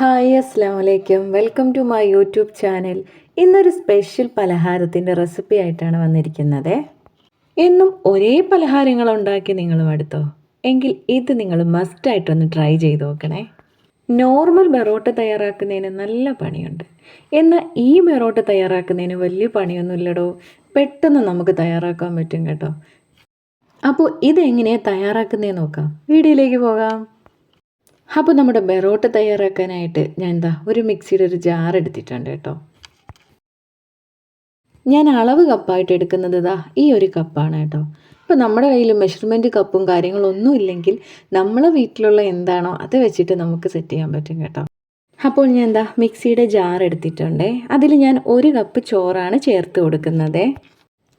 Hi അസ്സാം വലൈക്കും welcome to my YouTube channel. ഇന്നൊരു സ്പെഷ്യൽ പലഹാരത്തിന്റെ റെസിപ്പി ആയിട്ടാണ് വന്നിരിക്കുന്നത്. എന്നും ഒരേ പലഹാരങ്ങൾ ഉണ്ടാക്കി നിങ്ങൾ മടുത്തോ എങ്കിൽ ഇത് നിങ്ങൾ മസ്റ്റായിട്ടൊന്ന് ട്രൈ ചെയ്ത് നോക്കണേ. നോർമൽ ബെറോട്ട തയ്യാറാക്കുന്നതിന് നല്ല പണിയുണ്ട്. എന്നാൽ ഈ ബെറോട്ട തയ്യാറാക്കുന്നതിന് വലിയ പണിയൊന്നുമില്ലടോ. പെട്ടെന്ന് നമുക്ക് തയ്യാറാക്കാൻ പറ്റും കേട്ടോ. അപ്പോൾ ഇതെങ്ങനെയാണ് തയ്യാറാക്കുന്നതെന്ന് നോക്കാം. വീഡിയോയിലേക്ക് പോകാം. അപ്പോൾ നമ്മുടെ ബെറോട്ട തയ്യാറാക്കാനായിട്ട് ഞാൻ എന്താ ഒരു മിക്സിയുടെ ഒരു ജാർ എടുത്തിട്ടുണ്ട് കേട്ടോ. ഞാൻ അളവ് കപ്പായിട്ട് എടുക്കുന്നത് ഇതാ ഈ ഒരു കപ്പാണ് കേട്ടോ. ഇപ്പോൾ നമ്മുടെ കയ്യിൽ മെഷർമെന്റ് കപ്പും കാര്യങ്ങളൊന്നും ഇല്ലെങ്കിൽ നമ്മളെ വീട്ടിലുള്ള എന്താണോ അത് വെച്ചിട്ട് നമുക്ക് സെറ്റ് ചെയ്യാൻ പറ്റും കേട്ടോ. അപ്പോൾ ഞാൻ എന്താ മിക്സിയുടെ ജാർ എടുത്തിട്ടുണ്ട്. അതിൽ ഞാൻ ഒരു കപ്പ് ചോറാണ് ചേർത്ത് കൊടുക്കുന്നത്.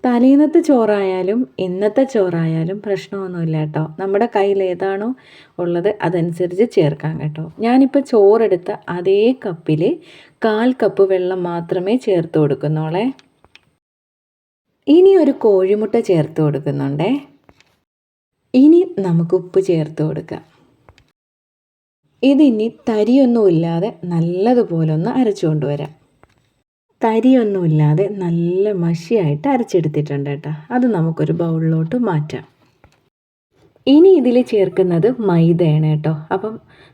തലേന്നത്തെ ചോറായാലും ഇന്നത്തെ ചോറായാലും പ്രശ്നമൊന്നുമില്ല കേട്ടോ. നമ്മുടെ കയ്യിൽ ഏതാണോ ഉള്ളത് അതനുസരിച്ച് ചേർക്കാം കേട്ടോ. ഞാനിപ്പോൾ ചോറെടുത്ത അതേ കപ്പിൽ കാൽ കപ്പ് വെള്ളം മാത്രമേ ചേർത്ത് കൊടുക്കുന്നോളെ ഇനി ഒരു കോഴിമുട്ട ചേർത്ത് കൊടുക്കുന്നുണ്ടേ. ഇനി നമുക്ക് ഉപ്പ് ചേർത്ത് കൊടുക്കാം. ഇതിനി തരിയൊന്നുമില്ലാതെ നല്ലതുപോലെ ഒന്ന് കൊണ്ടുവരാം തരിയൊന്നുമില്ലാതെ നല്ല മഷിയായിട്ട് അരച്ചെടുത്തിട്ടുണ്ട് കേട്ടോ. അത് നമുക്കൊരു ബൗളിലോട്ട് മാറ്റാം. ഇനി ഇതിൽ ചേർക്കുന്നത് മൈദയാണ് കേട്ടോ. അപ്പം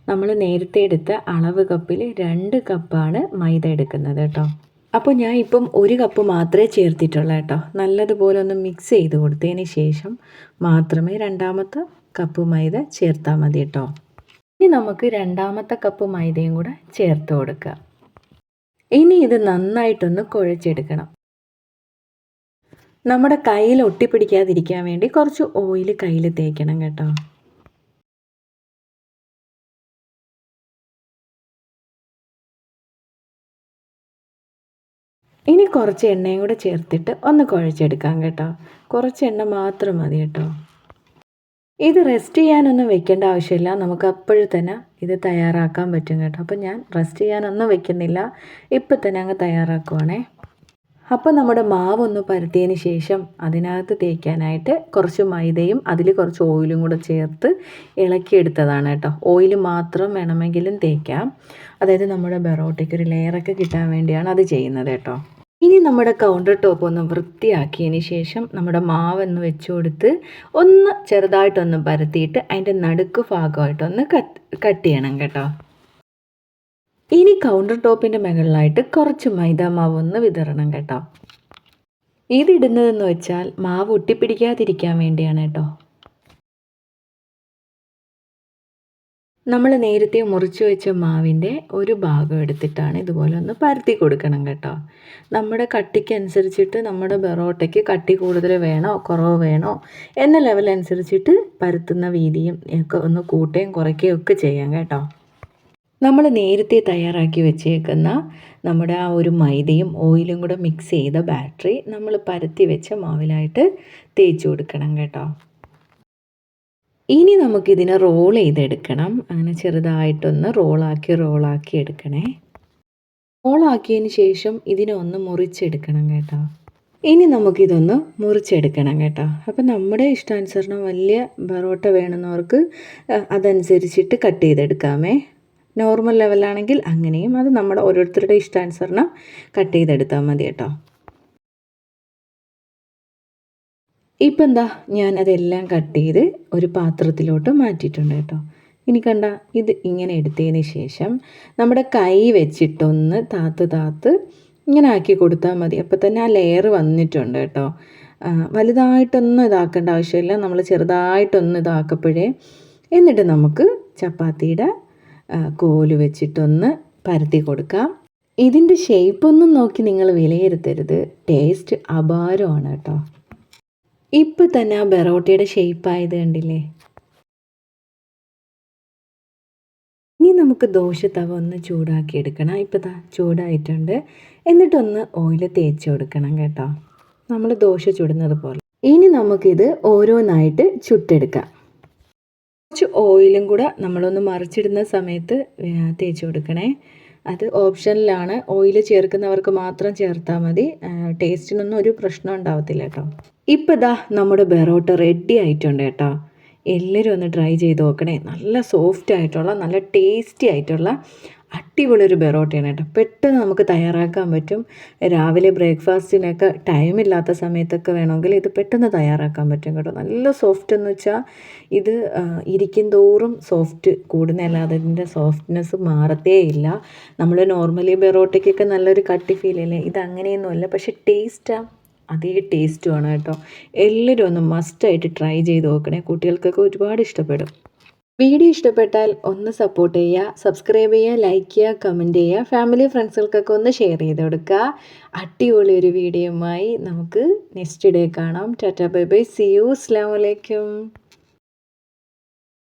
നമ്മൾ നേരത്തെ എടുത്ത അളവ് കപ്പിൽ രണ്ട് കപ്പാണ് മൈദ എടുക്കുന്നത് കേട്ടോ. അപ്പോൾ ഞാൻ ഇപ്പം ഒരു കപ്പ് മാത്രമേ ചേർത്തിട്ടുള്ളൂ കേട്ടോ. നല്ലതുപോലെ ഒന്ന് മിക്സ് ചെയ്ത് കൊടുത്തതിന് ശേഷം മാത്രമേ രണ്ടാമത്തെ കപ്പ് മൈദ ചേർത്താൽ മതി കേട്ടോ. ഇനി നമുക്ക് രണ്ടാമത്തെ കപ്പ് മൈദയും കൂടെ ചേർത്ത് കൊടുക്കാം. ഇനി ഇത് നന്നായിട്ടൊന്ന് കുഴച്ചെടുക്കണം. നമ്മുടെ കയ്യിൽ ഒട്ടിപ്പിടിക്കാതിരിക്കാൻ വേണ്ടി കുറച്ച് ഓയിൽ കയ്യിൽ തേക്കണം കേട്ടോ. ഇനി കുറച്ച് എണ്ണയും കൂടെ ചേർത്തിട്ട് ഒന്ന് കുഴച്ചെടുക്കാം കേട്ടോ. കുറച്ച് എണ്ണ മാത്രം മതി കേട്ടോ. ഇത് റെസ്റ്റ് ചെയ്യാനൊന്നും വെക്കേണ്ട ആവശ്യമില്ല. നമുക്ക് അപ്പോഴും തന്നെ ഇത് തയ്യാറാക്കാൻ പറ്റും കേട്ടോ. അപ്പോൾ ഞാൻ റെസ്റ്റ് ചെയ്യാനൊന്നും വെക്കുന്നില്ല. ഇപ്പം തന്നെ അങ്ങ് തയ്യാറാക്കുവാണേ. അപ്പോൾ നമ്മുടെ മാവ് ഒന്ന് പരത്തിയതിന് ശേഷം അതിനകത്ത് തേക്കാനായിട്ട് കുറച്ച് മൈദയും അതിൽ കുറച്ച് ഓയിലും കൂടെ ചേർത്ത് ഇളക്കിയെടുത്തതാണ് കേട്ടോ. ഓയിൽ മാത്രം വേണമെങ്കിലും തേക്കാം. അതായത് നമ്മുടെ ബെറോട്ടയ്ക്ക് ഒരു ലെയറൊക്കെ കിട്ടാൻ വേണ്ടിയാണ് അത് ചെയ്യുന്നത് കേട്ടോ. ഇനി നമ്മുടെ കൗണ്ടർ ടോപ്പ് ഒന്ന് വൃത്തിയാക്കിയതിന് ശേഷം നമ്മുടെ മാവെന്ന് വെച്ച് കൊടുത്ത് ഒന്ന് ചെറുതായിട്ടൊന്ന് പരത്തിയിട്ട് അതിന്റെ നടുക്ക് ഭാഗമായിട്ടൊന്ന് കട്ട് കട്ട് ചെയ്യണം കേട്ടോ. ഇനി കൗണ്ടർ ടോപ്പിന്റെ മുകളിലായിട്ട് കുറച്ച് മൈദ മാവ് ഒന്ന് വിതറണം കേട്ടോ. ഇതിടുന്നതെന്ന് വെച്ചാൽ മാവ് ഒട്ടിപ്പിടിക്കാതിരിക്കാൻ വേണ്ടിയാണ് കേട്ടോ. നമ്മൾ നേരത്തെ മുറിച്ച് വെച്ച മാവിന്റെ ഒരു ഭാഗം എടുത്തിട്ടാണ് ഇതുപോലെ ഒന്ന് പരത്തി കൊടുക്കണം കേട്ടോ. നമ്മുടെ കട്ടിക്ക് അനുസരിച്ചിട്ട് നമ്മുടെ ബെറോട്ടയ്ക്ക് കട്ടി കൂടുതൽ വേണോ കുറവ് വേണോ എന്ന ലെവൽ അനുസരിച്ചിട്ട് പരത്തുന്ന വീതിയും ഒക്കെ ഒന്ന് കൂട്ടുകയും കുറയ്ക്കുകയും ഒക്കെ ചെയ്യാം കേട്ടോ. നമ്മൾ നേരത്തെ തയ്യാറാക്കി വെച്ചേക്കുന്ന നമ്മുടെ ആ ഒരു മൈദയും ഓയിലും കൂടെ മിക്സ് ചെയ്ത ബാറ്ററി നമ്മൾ പരത്തി വെച്ച മാവിലായിട്ട് തേച്ച് കൊടുക്കണം കേട്ടോ. ഇനി നമുക്കിതിനെ റോൾ ചെയ്തെടുക്കണം. അങ്ങനെ ചെറുതായിട്ടൊന്ന് റോളാക്കി റോളാക്കി എടുക്കണേ. റോളാക്കിയതിന് ശേഷം ഇതിനെ ഒന്ന് മുറിച്ചെടുക്കണം കേട്ടോ. ഇനി നമുക്കിതൊന്ന് മുറിച്ചെടുക്കണം കേട്ടോ. അപ്പം നമ്മുടെ ഇഷ്ടാനുസരണം വലിയ ബറോട്ട വേണമെന്നവർക്ക് അതനുസരിച്ചിട്ട് കട്ട് ചെയ്തെടുക്കാമേ. നോർമൽ ലെവലാണെങ്കിൽ അങ്ങനെയും അത് നമ്മുടെ ഓരോരുത്തരുടെ ഇഷ്ടാനുസരണം കട്ട് ചെയ്തെടുത്താൽ മതി കേട്ടോ. ഇപ്പം എന്താ ഞാൻ അതെല്ലാം കട്ട് ചെയ്ത് ഒരു പാത്രത്തിലോട്ട് മാറ്റിയിട്ടുണ്ട് കേട്ടോ. ഇനി കണ്ട ഇത് ഇങ്ങനെ എടുത്തതിന് ശേഷം നമ്മുടെ കൈ വെച്ചിട്ടൊന്ന് താത്ത് താത്ത് ഇങ്ങനെ ആക്കി കൊടുത്താൽ മതി. അപ്പോൾ തന്നെ ആ ലെയർ വന്നിട്ടുണ്ട് കേട്ടോ. വലുതായിട്ടൊന്നും ഇതാക്കേണ്ട ആവശ്യമില്ല. നമ്മൾ ചെറുതായിട്ടൊന്ന് ഇതാക്കപ്പോഴേ എന്നിട്ട് നമുക്ക് ചപ്പാത്തിയുടെ കോൽ വെച്ചിട്ടൊന്ന് പരത്തി കൊടുക്കാം. ഇതിന്റെ ഷേപ്പൊന്നും നോക്കി നിങ്ങൾ വിലയിരുത്തരുത്. ടേസ്റ്റ് അപാരമാണ് കേട്ടോ. ഇപ്പം തന്നെ ആ ബെറോട്ടയുടെ ഷേപ്പായത് കണ്ടില്ലേ? ഇനി നമുക്ക് ദോശ തവ ഒന്ന് ചൂടാക്കി എടുക്കണം. ഇപ്പം ദാ ചൂടായിട്ടുണ്ട്. എന്നിട്ടൊന്ന് ഓയിൽ തേച്ച് കൊടുക്കണം കേട്ടോ. നമ്മൾ ദോശ ചുടുന്നത് പോലെ. ഇനി നമുക്കിത് ഓരോന്നായിട്ട് ചുട്ടെടുക്കാം. കുറച്ച് ഓയിലും കൂടെ നമ്മളൊന്ന് മറിച്ചിടുന്ന സമയത്ത് തേച്ച് കൊടുക്കണേ. അത് ഓപ്ഷനിലാണ്. ഓയിൽ ചേർക്കുന്നവർക്ക് മാത്രം ചേർത്താൽ മതി. ടേസ്റ്റിനൊന്നും ഒരു പ്രശ്നം ഉണ്ടാവത്തില്ല കേട്ടോ. ഇപ്പോൾ ഇതാ നമ്മുടെ ബെറോട്ട റെഡി ആയിട്ടുണ്ട് കേട്ടോ. എല്ലാവരും ഒന്ന് ട്രൈ ചെയ്ത് നോക്കണേ. നല്ല സോഫ്റ്റ് ആയിട്ടുള്ള നല്ല ടേസ്റ്റി ആയിട്ടുള്ള അടിപൊളി ഒരു ബെറോട്ടയാണ് കേട്ടോ. പെട്ടെന്ന് നമുക്ക് തയ്യാറാക്കാൻ പറ്റും. രാവിലെ ബ്രേക്ക്ഫാസ്റ്റിനൊക്കെ ടൈമില്ലാത്ത സമയത്തൊക്കെ വേണമെങ്കിൽ ഇത് പെട്ടെന്ന് തയ്യാറാക്കാൻ പറ്റും കേട്ടോ. നല്ല സോഫ്റ്റ് എന്ന് വെച്ചാൽ ഇത് ഇരിക്കും തോറും സോഫ്റ്റ് കൂടുന്നതല്ലാതെ ഇതിന്റെ സോഫ്റ്റ്നെസ് മാറത്തേ ഇല്ല. നമ്മൾ നോർമലി ബെറോട്ടയ്ക്കൊക്കെ നല്ലൊരു കട്ടി ഫീൽ അല്ലേ ഇത് അങ്ങനെയൊന്നുമല്ല. പക്ഷേ ടേസ്റ്റാണ് അതേ ടേസ്റ്റുമാണ് കേട്ടോ. എല്ലാവരും ഒന്ന് മസ്റ്റായിട്ട് ട്രൈ ചെയ്ത് നോക്കണേ. കുട്ടികൾക്കൊക്കെ ഒരുപാട് ഇഷ്ടപ്പെടും. വീഡിയോ ഇഷ്ടപ്പെട്ടാൽ ഒന്ന് സപ്പോർട്ട് ചെയ്യുക സബ്സ്ക്രൈബ് ചെയ്യുക ലൈക്ക് ചെയ്യുക കമന്റ് ചെയ്യുക ഫാമിലി ഫ്രണ്ട്സുകൾക്കൊക്കെ ഒന്ന് ഷെയർ ചെയ്ത് കൊടുക്കുക. അടിപൊളി ഒരു വീഡിയോയുമായി നമുക്ക് നെക്സ്റ്റ് ഡേ കാണാം. Tata bye bye see you അസ്ലാം വലൈക്കും